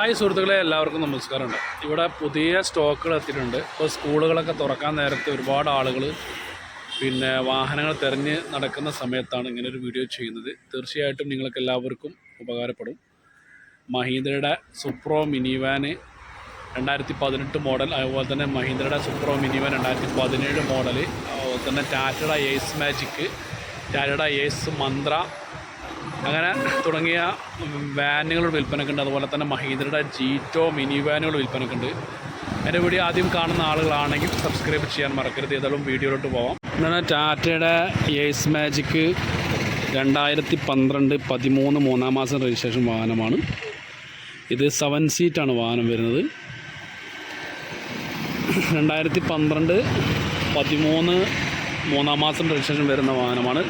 Hi സുഹൃത്തുക്കളെ എല്ലാവർക്കും നമസ്കാരമുണ്ട്. ഇവിടെ പുതിയ സ്റ്റോക്കുകൾ എത്തിയിട്ടുണ്ട്. ഇപ്പോൾ സ്കൂളുകളൊക്കെ തുറക്കാൻ നേരത്തെ ഒരുപാട് ആളുകൾ പിന്നെ വാഹനങ്ങൾ തിരഞ്ഞ് നടക്കുന്ന സമയത്താണ് ഇങ്ങനെ ഒരു വീഡിയോ ചെയ്യുന്നത്. തീർച്ചയായിട്ടും നിങ്ങൾക്ക് എല്ലാവർക്കും ഉപകാരപ്പെടും. മഹീന്ദ്രയുടെ സുപ്രോ മിനി വാന് രണ്ടായിരത്തി പതിനെട്ട് മോഡൽ അതുപോലെ തന്നെ മഹീന്ദ്രയുടെ സുപ്രോ മിനി വാൻ രണ്ടായിരത്തി പതിനേഴ് മോഡൽ അതുപോലെ തന്നെ ടാറ്റയുടെ എയ്സ് മാജിക്ക് ടാറ്റയുടെ എയ്സ് മന്ത്ര അങ്ങനെ തുടങ്ങിയ വാനുകളുടെ വിൽപ്പനക്കുണ്ട് അതുപോലെ തന്നെ മഹീന്ദ്രയുടെ ജീറ്റോ മിനി വാനുകൾ വിൽപ്പനക്കുണ്ട് എന്റെ വീഡിയോ ആദ്യം കാണുന്ന ആളുകളാണെങ്കിൽ സബ്സ്ക്രൈബ് ചെയ്യാൻ മറക്കരുത്. ഏതായാലും വീഡിയോയിലോട്ട് പോവാം. എന്താണ് ടാറ്റയുടെ എയ്സ് മാജിക്ക് രണ്ടായിരത്തി പന്ത്രണ്ട് പതിമൂന്ന് മൂന്നാം മാസം രജിസ്ട്രേഷൻ വാഹനമാണ്. ഇത് സെവൻ സീറ്റാണ് വാഹനം വരുന്നത്. രണ്ടായിരത്തി പന്ത്രണ്ട് പതിമൂന്ന് മൂന്നാം മാസം രജിസ്ട്രേഷൻ വരുന്ന വാഹനമാണ്.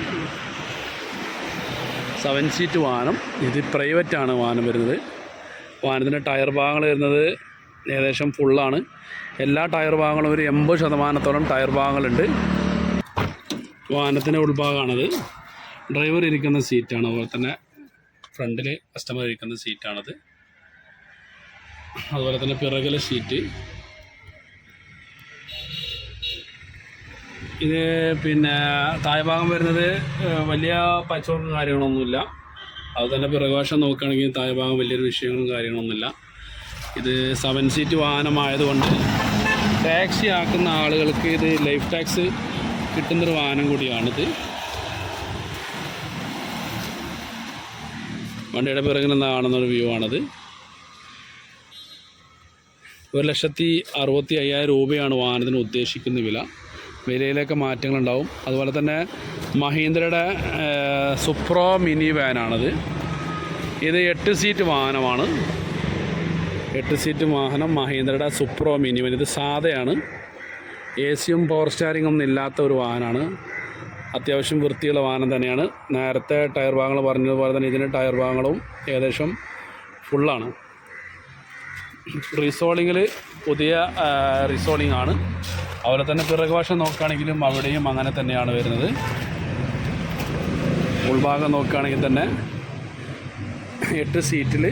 സെവൻ സീറ്റ് വാഹനം. ഇത് പ്രൈവറ്റാണ് വാഹനം വരുന്നത്. വാഹനത്തിന്റെ ടയർ ഭാഗങ്ങൾ വരുന്നത് ഏകദേശം ഫുള്ളാണ് എല്ലാ ടയർ ഭാഗങ്ങളും ഒരു എൺപത് ശതമാനത്തോളം ടയർ ഭാഗങ്ങളുണ്ട്. വാഹനത്തിന്റെ ഉൾഭാഗമാണത്. ഡ്രൈവർ ഇരിക്കുന്ന സീറ്റാണ് അതുപോലെ തന്നെ ഫ്രണ്ടിൽ കസ്റ്റമർ ഇരിക്കുന്ന സീറ്റാണത് അതുപോലെ തന്നെ പിറകിലെ സീറ്റ് ഇത് പിന്നെ താഴ്ഭാഗം വരുന്നത് വലിയ പച്ചവർക്ക് കാര്യങ്ങളൊന്നുമില്ല. അത് തന്നെ പിറകുവശം നോക്കുകയാണെങ്കിൽ താഴ്ഭാഗം വലിയൊരു വിഷയങ്ങളും കാര്യങ്ങളൊന്നുമില്ല. ഇത് സെവൻ സീറ്റ് വാഹനമായതുകൊണ്ട് ടാക്സി ആക്കുന്ന ആളുകൾക്ക് ഇത് ലൈഫ് ടാക്സ് കിട്ടുന്നൊരു വാഹനം കൂടിയാണിത്. വണ്ടിയുടെ പിറകിൽ നിന്ന് കാണുന്നൊരു വ്യൂ ആണത്. ഒരു ലക്ഷത്തി അറുപത്തി അയ്യായിരം രൂപയാണ് വാഹനത്തിന് ഉദ്ദേശിക്കുന്ന വില. വിലയിലൊക്കെ മാറ്റങ്ങളുണ്ടാവും. അതുപോലെ തന്നെ മഹീന്ദ്രയുടെ സുപ്രോ മിനി വാനാണിത് ഇത് എട്ട് സീറ്റ് വാഹനമാണ്. എട്ട് സീറ്റ് വാഹനം മഹീന്ദ്രയുടെ സുപ്രോ മിനി വാൻ ഇത് സാധയാണ്. എ സിയും പവർ സ്റ്റാരിംഗ് ഒന്നും ഇല്ലാത്ത ഒരു വാഹനമാണ്. അത്യാവശ്യം വൃത്തിയുള്ള വാഹനം തന്നെയാണ്. നേരത്തെ ടയർ ഭാഗങ്ങൾ പറഞ്ഞതുപോലെ തന്നെ ഇതിന്റെ ടയർ ഭാഗങ്ങളും ഏകദേശം ഫുള്ളാണ് റീസോളിങ്ങിൽ പുതിയ റീസോളിംഗ് ആണ്. അതുപോലെ തന്നെ പിറകുവശം നോക്കുകയാണെങ്കിലും അവിടെയും അങ്ങനെ തന്നെയാണ് വരുന്നത്. ഉൾഭാഗം നോക്കുകയാണെങ്കിൽ തന്നെ എട്ട് സീറ്റിൽ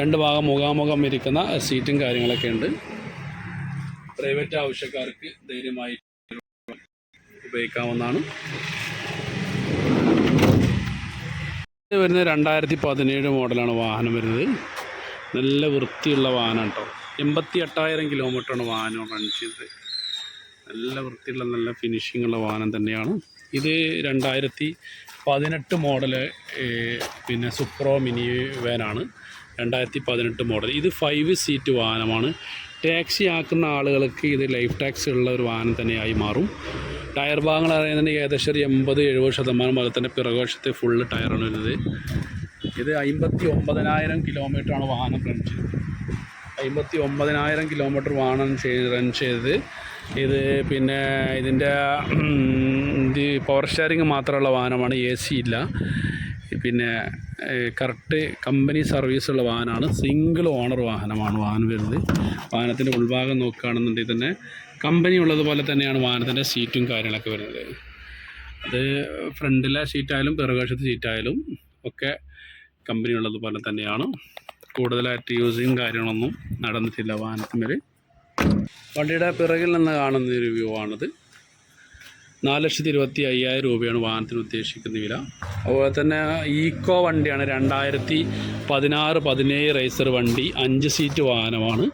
രണ്ട് ഭാഗം മുഖാമുഖം ഇരിക്കുന്ന സീറ്റും കാര്യങ്ങളൊക്കെ ഉണ്ട്. പ്രൈവറ്റ് ആവശ്യക്കാർക്ക് ധൈര്യമായി ഉപയോഗിക്കാവുന്നതാണ്. വരുന്നത് രണ്ടായിരത്തി പതിനേഴ് മോഡലാണ് വാഹനം വരുന്നത്. നല്ല വൃത്തിയുള്ള വാഹനം കേട്ടോ. എൺപത്തി എട്ടായിരം കിലോമീറ്ററാണ് വാഹനം റൺ ചെയ്തത്. നല്ല വൃത്തിയുള്ള നല്ല ഫിനിഷിങ്ങുള്ള വാഹനം തന്നെയാണ്. ഇത് രണ്ടായിരത്തി പതിനെട്ട് മോഡൽ പിന്നെ സുപ്രോ മിനി വാനാണ് രണ്ടായിരത്തി പതിനെട്ട് മോഡൽ ഇത് ഫൈവ് സീറ്റ് വാഹനമാണ്. ടാക്സി ആക്കുന്ന ആളുകൾക്ക് ഇത് ലൈഫ് ടാക്സ് ഉള്ള ഒരു വാഹനം തന്നെയായി മാറും. ടയർ ഭാഗങ്ങൾ അറിയുന്നുണ്ടെങ്കിൽ ഏകദേശം ഒരു എൺപത് എഴുപത് ശതമാനം അതിൽ തന്നെ പിറകുവശത്തെ ഫുള്ള് ടയറാണ് വരുന്നത്. ഇത് അമ്പത്തി ഒമ്പതിനായിരം കിലോമീറ്ററാണ് വാഹനം റൺ അമ്പത്തി ഒമ്പതിനായിരം കിലോമീറ്റർ വാഹനം ചെയ്ത് റൺ ചെയ്തത്. ഇത് പിന്നെ ഇതിന്റെ ഇത് പവർ സ്റ്റാരിങ് മാത്രമുള്ള വാഹനമാണ് എ സി ഇല്ല. പിന്നെ കറക്റ്റ് കമ്പനി സർവീസുള്ള വാഹനമാണ്. സിംഗിൾ ഓണർ വാഹനമാണ് വാഹനം വരുന്നത്. വാഹനത്തിന്റെ ഉൾഭാഗം നോക്കുകയാണെന്നുണ്ടെങ്കിൽ തന്നെ കമ്പനി ഉള്ളതുപോലെ തന്നെയാണ് വാഹനത്തിന്റെ സീറ്റും കാര്യങ്ങളൊക്കെ വരുന്നത്. അത് ഫ്രണ്ടിലെ സീറ്റായാലും പിറകുവശത്തെ സീറ്റായാലും ഒക്കെ കമ്പനി ഉള്ളതുപോലെ തന്നെയാണ്. കൂടുതലായിട്ട് യൂസിങ് കാര്യങ്ങളൊന്നും നടന്നിട്ടില്ല വാഹനത്തിന്മേൽ വണ്ടിയുടെ പിറകിൽ നിന്ന് കാണുന്ന ഒരു വ്യൂ ആണിത്. നാല് ലക്ഷത്തി ഇരുപത്തി അയ്യായിരം രൂപയാണ് വാഹനത്തിന് ഉദ്ദേശിക്കുന്ന വില. അതുപോലെ തന്നെ ഈക്കോ വണ്ടിയാണ് രണ്ടായിരത്തി പതിനാറ് പതിനേഴ് റേസർ വണ്ടി അഞ്ച് സീറ്റ് വാഹനമാണ്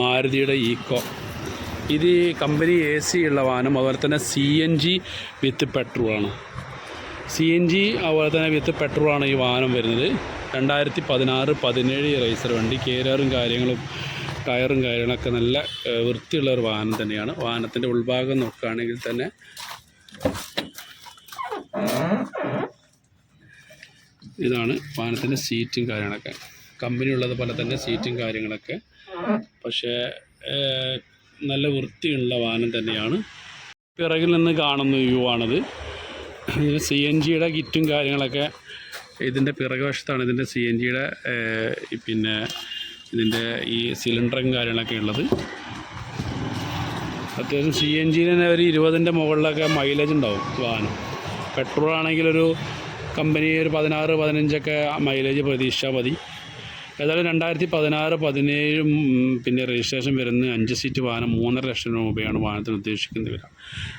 മാരുതിയുടെ ഈക്കോ ഇത് കമ്പനി എ സി ഉള്ള വാഹനം അതുപോലെ തന്നെ സി എൻ ജി വിത്ത് പെട്രോളാണ് സി എൻ ജി അതുപോലെ തന്നെ വിത്ത് പെട്രോളാണ് ഈ വാഹനം വരുന്നത്. രണ്ടായിരത്തി പതിനാറ് പതിനേഴ് റേസർ വണ്ടി കേരറും കാര്യങ്ങളും ടയറും കാര്യങ്ങളൊക്കെ നല്ല വൃത്തിയുള്ള ഒരു വാഹനം തന്നെയാണ്. വാഹനത്തിന്റെ ഉൾഭാഗം നോക്കുകയാണെങ്കിൽ തന്നെ ഇതാണ് വാഹനത്തിന്റെ സീറ്റും കാര്യങ്ങളൊക്കെ. കമ്പനി ഉള്ളത് പോലെ തന്നെ സീറ്റും കാര്യങ്ങളൊക്കെ. പക്ഷേ നല്ല വൃത്തിയുള്ള വാഹനം തന്നെയാണ്. പിറകിൽ നിന്ന് കാണുന്ന വ്യൂ ആണത്. സി എൻ ജിയുടെ കിറ്റും കാര്യങ്ങളൊക്കെ ഇതിന്റെ പിറകുവശത്താണ് ഇതിന്റെ സി എൻ ജിയുടെ പിന്നെ ഇതിന്റെ ഈ സിലിണ്ടറും കാര്യങ്ങളൊക്കെ ഉള്ളത്. അത്യാവശ്യം സി എൻ ജി തന്നെ ഒരു ഇരുപതിന്റെ മുകളിലൊക്കെ മൈലേജ് ഉണ്ടാവും വാഹനം. പെട്രോൾ ആണെങ്കിൽ ഒരു കമ്പനി ഒരു പതിനാറ് പതിനഞ്ചൊക്കെ മൈലേജ് പ്രതീക്ഷിച്ചാൽ മതി. ഏതായാലും രണ്ടായിരത്തി പതിനാറ് പതിനേഴും പിന്നെ രജിസ്ട്രേഷൻ വരുന്ന അഞ്ച് സീറ്റ് വാഹനം മൂന്നര ലക്ഷം രൂപയാണ് വാഹനത്തിന് ഉദ്ദേശിക്കുന്ന വില.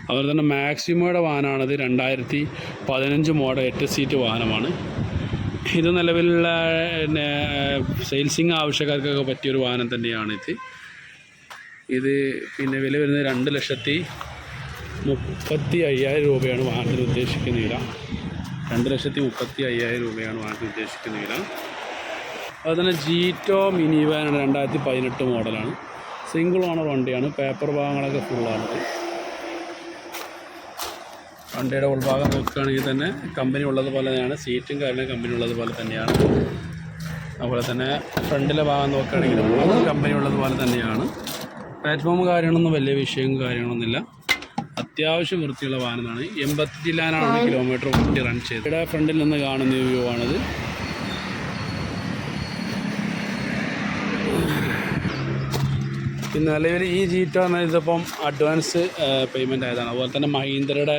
അതുപോലെ തന്നെ മാക്സിമോയുടെ വാഹനമാണത്. രണ്ടായിരത്തി പതിനഞ്ച് മോഡൽ എട്ട് സീറ്റ് വാഹനമാണ്. ഇത് നിലവിലുള്ള പിന്നെ സെയിൽസിങ് ആവശ്യക്കാർക്കൊക്കെ പറ്റിയൊരു വാഹനം തന്നെയാണ് ഇത്. പിന്നെ വില വരുന്നത് രണ്ട് ലക്ഷത്തി മുപ്പത്തി അയ്യായിരം രൂപയാണ് വാഹനത്തിന് ഉദ്ദേശിക്കുന്ന വില. രണ്ട് ലക്ഷത്തി മുപ്പത്തി അയ്യായിരം രൂപയാണ് വാഹനത്തിന് ഉദ്ദേശിക്കുന്ന വില. അതുപോലെ തന്നെ ജീറ്റോ മിനി വാനാണ് രണ്ടായിരത്തി പതിനെട്ട് മോഡലാണ്. സിംഗിൾ ഓണർ വണ്ടിയാണ്. പേപ്പർ ഭാഗങ്ങളൊക്കെ ഫുള്ളാണത് വണ്ടിയുടെ ഉൾഭാഗം നോക്കുകയാണെങ്കിൽ തന്നെ കമ്പനി ഉള്ളതുപോലെ തന്നെയാണ്. സീറ്റും കാര്യങ്ങളും കമ്പനി ഉള്ളതുപോലെ തന്നെയാണ്. അതുപോലെ തന്നെ ഫ്രണ്ടിലെ ഭാഗം നോക്കുകയാണെങ്കിലും കമ്പനി ഉള്ളതുപോലെ തന്നെയാണ്. പ്ലാറ്റ്ഫോം കാര്യങ്ങളൊന്നും വലിയ വിഷയവും കാര്യങ്ങളൊന്നുമില്ല. അത്യാവശ്യം വൃത്തിയുള്ള വാഹനമാണ്. എൺപത്തി ജില്ലാനാണ് കിലോമീറ്റർ വണ്ടി റൺ ചെയ്തത്. ഇവിടെ ഫ്രണ്ടിൽ നിന്ന് കാണുന്ന വ്യൂ ആണിത്. നിലവിൽ ഈ ജീറ്റ് എന്ന ഇതിപ്പം അഡ്വാൻസ് പേയ്മെന്റ് ആയതാണ്. അതുപോലെ തന്നെ മഹീന്ദ്രയുടെ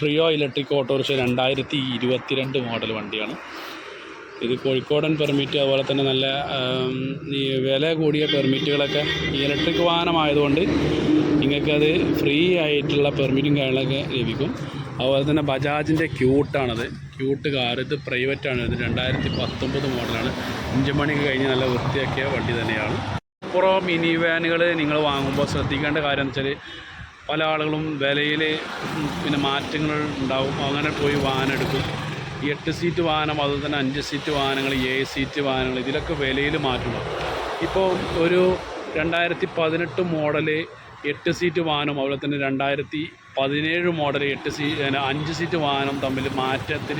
ട്രിയോ ഇലക്ട്രിക് ഓട്ടോറിക്ഷ രണ്ടായിരത്തി ഇരുപത്തിരണ്ട് മോഡൽ വണ്ടിയാണ്. ഇത് കോഴിക്കോടൻ പെർമിറ്റ് അതുപോലെ തന്നെ നല്ല ഈ വില കൂടിയ പെർമിറ്റുകളൊക്കെ ഇലക്ട്രിക് വാഹനമായതുകൊണ്ട് നിങ്ങൾക്കത് ഫ്രീ ആയിട്ടുള്ള പെർമിറ്റും കാര്യങ്ങളൊക്കെ ലഭിക്കും. അതുപോലെ തന്നെ ബജാജിന്റെ ക്യൂട്ടാണത്. ക്യൂട്ട് കാർ ഇത് പ്രൈവറ്റാണ്. ഇത് രണ്ടായിരത്തി പത്തൊമ്പത് മോഡലാണ്. അഞ്ച് മണിക്ക് കഴിഞ്ഞ് നല്ല വൃത്തിയാക്കിയ വണ്ടി തന്നെയാണ്. അപ്പുറം മിനി വാനുകൾ നിങ്ങൾ വാങ്ങുമ്പോൾ ശ്രദ്ധിക്കേണ്ട കാര്യം എന്ന് വെച്ചാൽ പല ആളുകളും വിലയിൽ പിന്നെ മാറ്റങ്ങൾ ഉണ്ടാവും. അങ്ങനെ പോയി വാഹനം എടുക്കും. എട്ട് സീറ്റ് വാഹനം അതുപോലെ തന്നെ അഞ്ച് സീറ്റ് വാഹനങ്ങൾ ഏഴ് സീറ്റ് വാഹനങ്ങൾ ഇതിലൊക്കെ വിലയിൽ മാറ്റമുണ്ടാവും ഇപ്പോൾ ഒരു രണ്ടായിരത്തി പതിനെട്ട് മോഡൽ എട്ട് സീറ്റ് വാഹനം അതുപോലെ തന്നെ രണ്ടായിരത്തി പതിനേഴ് മോഡൽ എട്ട് സീ അഞ്ച് സീറ്റ് വാഹനം തമ്മിൽ മാറ്റത്തിൽ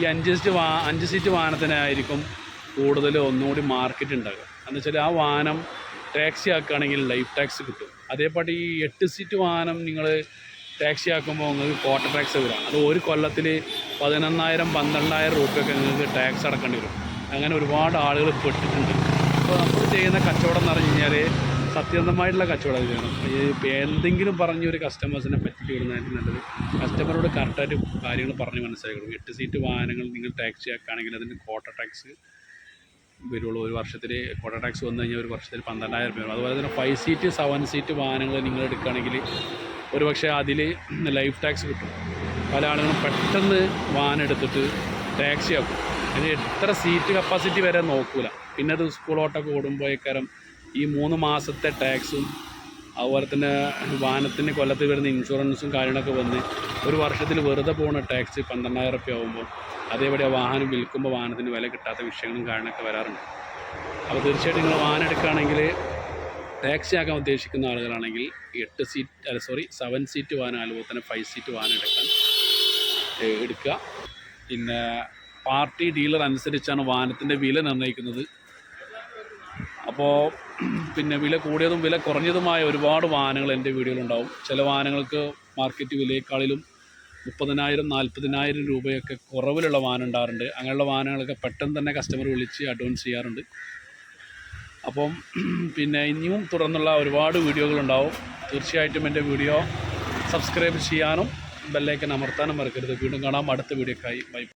ഈ അഞ്ച് സീറ്റ് വാ അഞ്ച് സീറ്റ് വാഹനത്തിനായിരിക്കും കൂടുതൽ ഒന്നുകൂടി മാർക്കറ്റ് ഉണ്ടാകുക എന്ന് വെച്ചാൽ ആ വാഹനം ടാക്സി ആക്കുകയാണെങ്കിൽ ലൈഫ് ടാക്സ് കിട്ടും. അതേപോലെ ഈ എട്ട് സീറ്റ് വാഹനം നിങ്ങൾ ടാക്സി ആക്കുമ്പോൾ നിങ്ങൾക്ക് ക്വാർട്ടർ ടാക്സ് വരാം അത് ഒരു കൊല്ലത്തിൽ പതിനൊന്നായിരം പന്ത്രണ്ടായിരം രൂപയൊക്കെ നിങ്ങൾക്ക് ടാക്സ് അടക്കേണ്ടി വരും. അങ്ങനെ ഒരുപാട് ആളുകൾ പെട്ടിട്ടുണ്ട്. അപ്പോൾ നമ്മൾ ചെയ്യുന്ന കച്ചവടം എന്ന് പറഞ്ഞു കഴിഞ്ഞാൽ സത്യസന്ധമായിട്ടുള്ള കച്ചവടം ചെയ്യണം എന്തെങ്കിലും പറഞ്ഞ് ഒരു കസ്റ്റമേഴ്സിനെ പറ്റിച്ച് വിടുന്നതായിട്ട് നല്ലത്. കസ്റ്റമറോട് കറക്റ്റായിട്ട് കാര്യങ്ങൾ പറഞ്ഞ് മനസ്സിലാക്കണം. എട്ട് സീറ്റ് വാഹനങ്ങൾ നിങ്ങൾ ടാക്സി ആക്കുകയാണെങ്കിൽ അതിന് ക്വാർട്ടർ ടാക്സ് വരുള്ളൂ. ഒരു വർഷത്തിൽ കോട്ട ടാക്സ് വന്നു കഴിഞ്ഞാൽ ഒരു വർഷത്തിൽ പന്ത്രണ്ടായിരം രൂപ വരും. അതുപോലെ തന്നെ ഫൈവ് സീറ്റ് സെവൻ സീറ്റ് വാഹനങ്ങൾ നിങ്ങൾ എടുക്കുകയാണെങ്കിൽ ഒരു പക്ഷേ അതിൽ ലൈഫ് ടാക്സ് കിട്ടും. പല ആളുകളും പെട്ടെന്ന് വാഹനം എടുത്തിട്ട് ടാക്സി ആക്കും അതിന് എത്ര സീറ്റ് കപ്പാസിറ്റി വരെ നോക്കൂല. പിന്നെ അത് സ്കൂൾ ഓട്ടൊക്കെ ഓടുമ്പോഴേക്കാരം ഈ മൂന്ന് മാസത്തെ ടാക്സും അതുപോലെ തന്നെ വാഹനത്തിന് കൊല്ലത്തിൽ വരുന്ന ഇൻഷുറൻസും കാര്യങ്ങളൊക്കെ വന്ന് ഒരു വർഷത്തിൽ വെറുതെ പോകുന്ന ടാക്സ് പന്ത്രണ്ടായിരം റുപ്യ ആകുമ്പോൾ അതേപടി ആ വാഹനം വിൽക്കുമ്പോൾ വാഹനത്തിന് വില കിട്ടാത്ത വിഷയങ്ങളും കാര്യങ്ങളൊക്കെ വരാറുണ്ട്. അപ്പോൾ തീർച്ചയായിട്ടും നിങ്ങൾ വാഹനം എടുക്കുകയാണെങ്കിൽ ടാക്സി ആക്കാൻ ഉദ്ദേശിക്കുന്ന ആളുകളാണെങ്കിൽ എട്ട് സീറ്റ് അല്ല സോറി സെവൻ സീറ്റ് വാഹനം അതുപോലെ തന്നെ ഫൈവ് സീറ്റ് വാഹനം എടുക്കാൻ എടുക്കുക. പിന്നെ പാർട്ടി ഡീലർ അനുസരിച്ചാണ് വാഹനത്തിന്റെ വില നിർണയിക്കുന്നത്. അപ്പോൾ പിന്നെ വില കൂടിയതും വില കുറഞ്ഞതുമായ ഒരുപാട് വാഹനങ്ങൾ എന്റെ വീഡിയോയിലുണ്ടാവും ചില വാഹനങ്ങൾക്ക് മാർക്കറ്റ് വിലയേക്കാളിലും മുപ്പതിനായിരം നാൽപ്പതിനായിരം രൂപയൊക്കെ കുറവിലുള്ള വാഹനം അങ്ങനെയുള്ള വാഹനങ്ങളൊക്കെ പെട്ടെന്ന് തന്നെ കസ്റ്റമർ വിളിച്ച് അഡ്വാൻസ് ചെയ്യാറുണ്ട്. അപ്പം പിന്നെ ഇനിയും തുടർന്നുള്ള ഒരുപാട് വീഡിയോകളുണ്ടാവും തീർച്ചയായിട്ടും എന്റെ വീഡിയോ സബ്സ്ക്രൈബ് ചെയ്യാനും ബെല്ലൈക്കൻ അമർത്താനും മറക്കരുത്. വീണ്ടും കാണാം. അടുത്ത വീഡിയോക്കായി. ബൈ